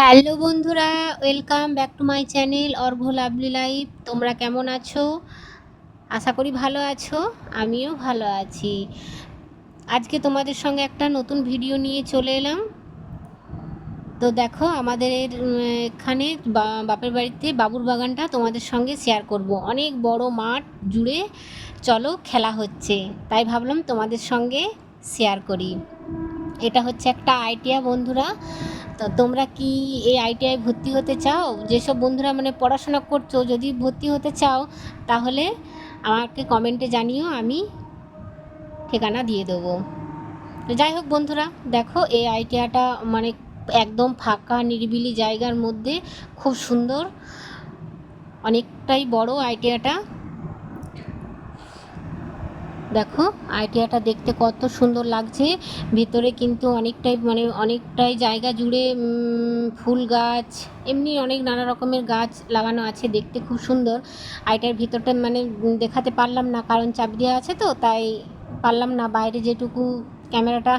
Hello বন্ধুরা, welcome back to my channel Argha lovely life. তোমরা কেমন আছো? আশা করি ভালো আছো, আমিও ভালো আছি। আজকে তোমাদের সঙ্গে একটা নতুন ভিডিও নিয়ে চলে এলাম। তো দেখো, আমাদের এখানে বাপের বাড়িতে বাবুর বাগানটা তোমাদের সঙ্গে শেয়ার করব। অনেক বড় মাঠ জুড়ে চলো খেলা হচ্ছে, তাই ভাবলাম তোমাদের সঙ্গে শেয়ার করি। এটা হচ্ছে একটা আইটিয়া বন্ধুরা তো তোমরা কি এই আইটিআই ভর্তি হতে চাও? যেসব বন্ধুরা মানে পড়াশোনা করছ, যদি ভর্তি হতে চাও, তাহলে আমাকে কমেন্টে জানিও, আমি ঠিকানা দিয়ে দেবো। যাই হোক বন্ধুরা, দেখো এই আইটিআইটা মানে একদম ফাঁকা, নিরিবিলি জায়গার মধ্যে খুব সুন্দর, অনেকটাই বড় আইটিআইটা। দেখো, আইটিআইটা দেখতে কত সুন্দর লাগছে। ভেতরে কিন্তু অনেকটাই মানে অনেকটাই জায়গা জুড়ে ফুল গাছ, এমনি অনেক নানা রকমের গাছ লাগানো আছে দেখতে খুব সুন্দর। আইটার ভিতরটা মানে দেখাতে পারলাম না, কারণ চাপ দেওয়া আছে তো, তাই পারলাম না। বাইরে যেটুকু ক্যামেরাটা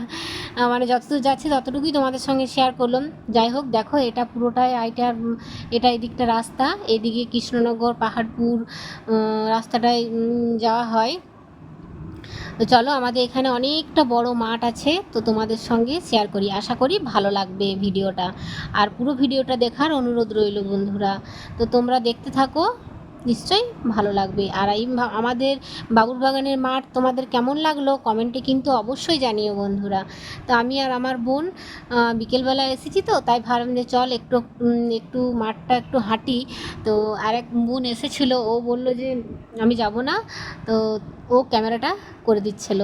মানে যতদূর যাচ্ছে ততটুকুই তোমাদের সঙ্গে শেয়ার করলাম। যাই হোক, দেখো, এটা পুরোটাই আইটার এটা এদিকটা রাস্তা। এদিকে কৃষ্ণনগর, পাহাড়পুর রাস্তাটায় যাওয়া হয়। তো চলো আমাদের এখানে অনেকটা বড় মাঠ আছে, তো তোমাদের সঙ্গে শেয়ার করি। আশা করি ভালো লাগবে ভিডিওটা আর পুরো ভিডিওটা দেখার অনুরোধ রইল বন্ধুরা। তো তোমরা দেখতে থাকো নিশ্চয়ই ভালো লাগবে। আর এই আমাদের বাবুর বাগানের মাঠ তোমাদের কেমন লাগল কমেন্টে কিন্তু অবশ্যই জানিও বন্ধুরা। তো আমি আর আমার বোন বিকেলবেলা এসেছি তো, তাই ভাবলাম যে চল একটু একটু মাঠটা একটু হাঁটি। তো আর এক বোন এসেছিল, ও বলল যে আমি যাব না। তো ও ক্যামেরাটা করে দিচ্ছিল।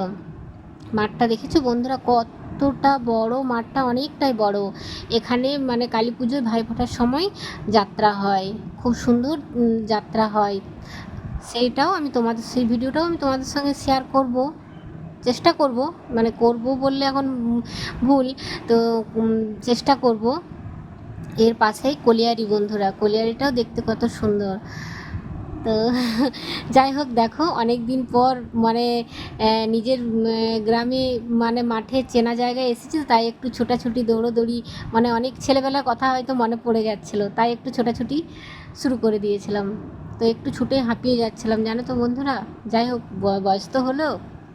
মাঠটা দেখেছ বন্ধুরা কতটা বড়, মাঠটা অনেকটাই বড়। এখানে মানে কালী পুজোয় ভাইফোঁটার সময় যাত্রা হয়। খুব সুন্দর যাত্রা হয়। সেইটাও আমি তোমাদের সেই ভিডিওটাও আমি তোমাদের সঙ্গে শেয়ার করব। চেষ্টা করব। মানে করব বললে এখন ভুল। তো চেষ্টা করব। এর পাশেই কলিয়ারি বন্ধুরা, কলিয়ারিটাও দেখতে কত সুন্দর। তো যাই হোক দেখো অনেক দিন পর মানে নিজের গ্রামে মানে মাঠে চেনা জায়গায় এসেছি তাই একটু ছোটাছুটি, দৌড়োদৌড়ি মানে অনেক ছেলেবেলার কথা হয়তো মনে পড়ে যাচ্ছিল, তাই একটু ছোটাছুটি শুরু করে দিয়েছিলাম। তো একটু ছুটে হাঁপিয়ে যাচ্ছিলাম, জানো তো বন্ধুরা? যাই হোক বয়স তো হলো,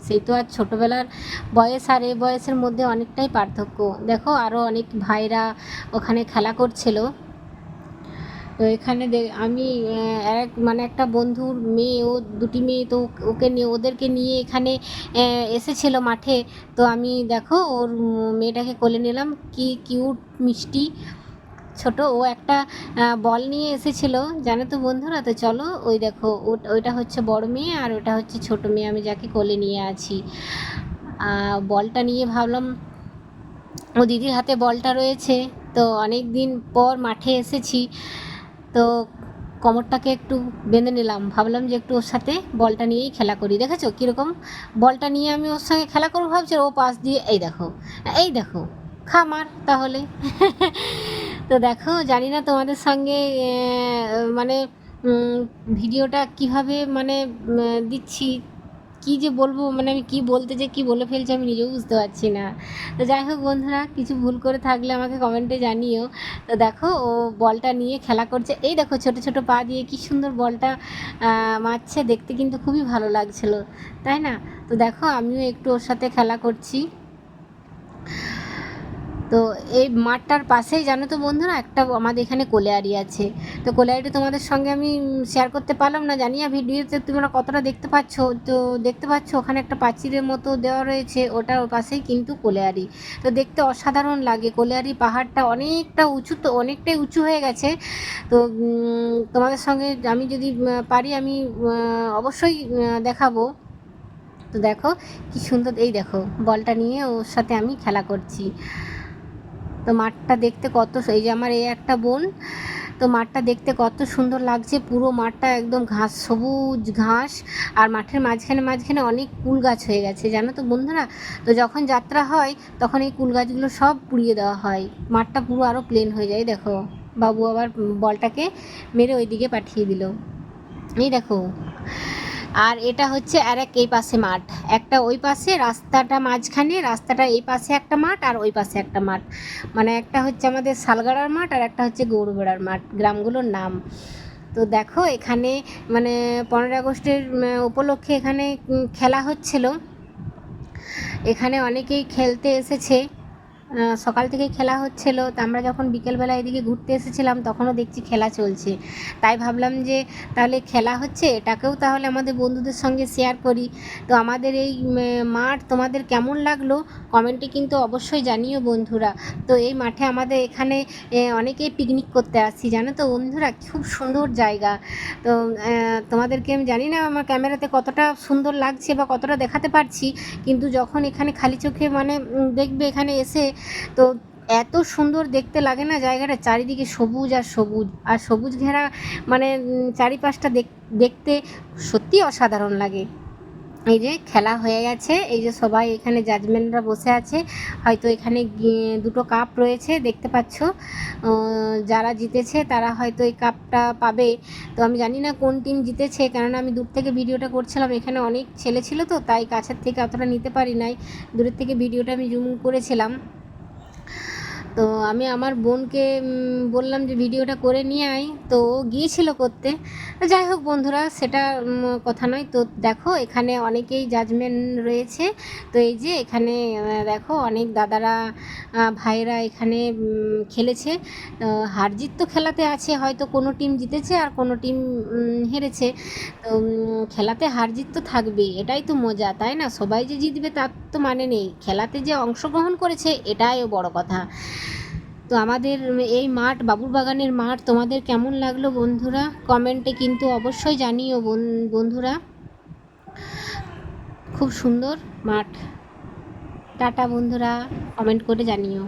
সেই তো আর ছোটোবেলার বয়স আর এ বয়সের মধ্যে অনেকটাই পার্থক্য। দেখো আরও অনেক ভাইরা ওখানে খেলা করছিল। তো এখানে আমি এক মানে একটা বন্ধুর মেয়ে, ও দুটি মেয়ে, তো ওকে নিয়ে, ওদেরকে নিয়ে এখানে এসেছিল মাঠে। তো আমি, দেখো, ওর মেয়েটাকে কোলে নিলাম। কি কিউট, মিষ্টি, ছোট। ও একটা বল নিয়ে এসেছিল। জানো তো বন্ধুরা, তো চলো, ওই দেখো ওইটা হচ্ছে বড় মেয়ে আর ওটা হচ্ছে ছোট মেয়ে। আমি যাকে কোলে নিয়ে আছি। বলটা নিয়ে ভাবলাম, ও দিদির হাতে বলটা রয়েছে। তো অনেক দিন পর মাঠে এসেছি। তো কোমরটাকে একটু বেঁধে নিলাম। ভাবলাম যে একটু ওর সাথে বলটা নিয়েই খেলা করি। দেখেছ? কীরকম? বলটা নিয়ে আমি ওর সঙ্গে খেলা করব ভাবছি ও পাশ দিয়ে, এই দেখো এই দেখো খামার তাহলে। তো দেখো, জানি না তোমাদের সঙ্গে মানে ভিডিওটা কীভাবে মানে দিচ্ছি। কি যে বলব মানে আমি কি বলতে যে কি বলে ফেলছি আমি নিজেও বুঝতে পারছি না। তো যাই হোক বন্ধুরা, কিছু ভুল করে থাকলে আমাকে কমেন্টে জানিও। তো দেখো, ও বলটা নিয়ে খেলা করছে। এই দেখো, ছোট ছোট পা দিয়ে কি সুন্দর বলটা মারছে। দেখতে কিন্তু খুবই ভালো লাগছিল, তাই না? তো দেখো, আমিও একটু ওর সাথে খেলা করছি। তো এই মাঠটার পাশেই, জানো তো বন্ধুরা, একটা আমাদের এখানে কোলেয়ারি আছে। তো কোলেয়ারিটা তোমাদের সঙ্গে আমি শেয়ার করতে পারলাম না, জানি না ভিডিওতে তোমরা কতটা দেখতে পাচ্ছ। তো দেখতে পাচ্ছ, ওখানে একটা প্রাচীরের মতো দেওয়া রয়েছে ওটার পাশেই কিন্তু কোলেয়ারি তো দেখতে অসাধারণ লাগে কোলেয়ারি পাহাড়টা অনেকটা উঁচু তো, অনেকটাই উঁচু হয়ে গেছে। তো তোমাদের সঙ্গে আমি যদি পারি, আমি অবশ্যই দেখাবো। তো দেখো, কি সুন্দর, এই দেখো, বলটা নিয়ে ওর সাথে আমি খেলা করছি। তো মাঠটা দেখতে কত এই যে আমার এই একটা বোন, তো মাঠটা দেখতে কত সুন্দর লাগছে। পুরো মাঠটা একদম ঘাস, সবুজ ঘাস, আর মাঠের মাঝখানে মাঝখানে অনেক কুল গাছ হয়ে গেছে, জানো তো বন্ধুরা? তো যখন যাত্রা হয়, তখন এই কুল গাছগুলো সব পুড়িয়ে দেওয়া হয়। মাঠটা পুরো আরও প্লেন হয়ে যায়, দেখো। বাবু আবার বলটাকে মেরে ওইদিকে পাঠিয়ে দিল। এই দেখো আর এটা হচ্ছে আর এক এই পাশে মাঠ। একটা ওই পাশে, রাস্তাটা মাঝখানে, রাস্তাটা এই পাশে একটা মাঠ আর ওই পাশে একটা মাঠ। মানে একটা হচ্ছে আমাদের শালগাড়ার মাঠ আর একটা হচ্ছে গৌরবেড়ার মাঠ, গ্রামগুলোর নাম। তো দেখো এখানে মানে পনেরোই আগস্টের উপলক্ষে এখানে খেলা হচ্ছিল। এখানে অনেকেই খেলতে এসেছে। সকাল থেকে খেলা হচ্ছিল। তো আমরা যখন বিকেলবেলা এদিকে ঘুরতে এসেছিলাম, তখনও দেখছি খেলা চলছে। তাই ভাবলাম যে, তাহলে খেলা হচ্ছে, এটাকেও তাহলে আমাদের বন্ধুদের সঙ্গে শেয়ার করি। তো আমাদের এই মাঠ তোমাদের কেমন লাগল? কমেন্টে কিন্তু অবশ্যই জানিও বন্ধুরা। তো এই মাঠে আমাদের এখানে অনেকেই পিকনিক করতে আসছি, জানো তো বন্ধুরা? খুব সুন্দর জায়গা। তো তোমাদেরকে আমি জানি না আমার ক্যামেরাতে কতটা সুন্দর লাগছে বা কতটা দেখাতে পারছি, কিন্তু যখন এখানে খালি চোখে মানে দেখবে এখানে এসে তো এত সুন্দর দেখতে লাগে না জায়গাটা? চারিদিকে সবুজ আর সবুজ। আর সবুজ ঘেরা মানে চারিপাশটা দেখ- দেখতে সত্যি অসাধারণ লাগে। এই যে খেলা হয়ে গেছে, এই যে সবাই এখানে জাজমেন্টরা বসে আছে। হয়তো এখানে দুটো কাপ রয়েছে, দেখতে পাচ্ছ। যারা জিতেছে তারা হয়তো এই কাপটা পাবে। তো আমি জানি না কোন টিম জিতেছে, কেননা আমি দূর থেকে ভিডিওটা করছিলাম। এখানে অনেক ছেলে ছিল তো, তাই কাছের থেকে অতটা নিতে পারি নাই। দূরের থেকে ভিডিওটা আমি জুম করেছিলাম। তো আমি আমার বোনকে বললাম যে ভিডিওটা করে নিয়ে আয়। তো ও গিয়েছিল করতে। যাই হোক বন্ধুরা, সেটা কথা নয়। তো দেখো, এখানে অনেকেই জাজমেন্ট রয়েছে। তো এই যে এখানে দেখো অনেক দাদারা ভাইরা এখানে খেলেছে। হার জিত তো খেলাতে আছে, হয়তো কোনো টিম জিতেছে আর কোনো টিম হেরেছে। তো খেলাতে হার জিত তো থাকবেই, এটাই তো মজা, তাই না? সবাই যে জিতবে তার তো মানে নেই। খেলাতে যে অংশগ্রহণ করেছে, এটাই বড় কথা। তো আমাদের এই মাঠ বাবুর বাগানের মাঠ তোমাদের কেমন লাগল বন্ধুরা? কমেন্টে কিন্তু অবশ্যই জানিও বন- বন্ধুরা। খুব সুন্দর মাঠ। টাটা বন্ধুরা, কমেন্ট করে জানিও।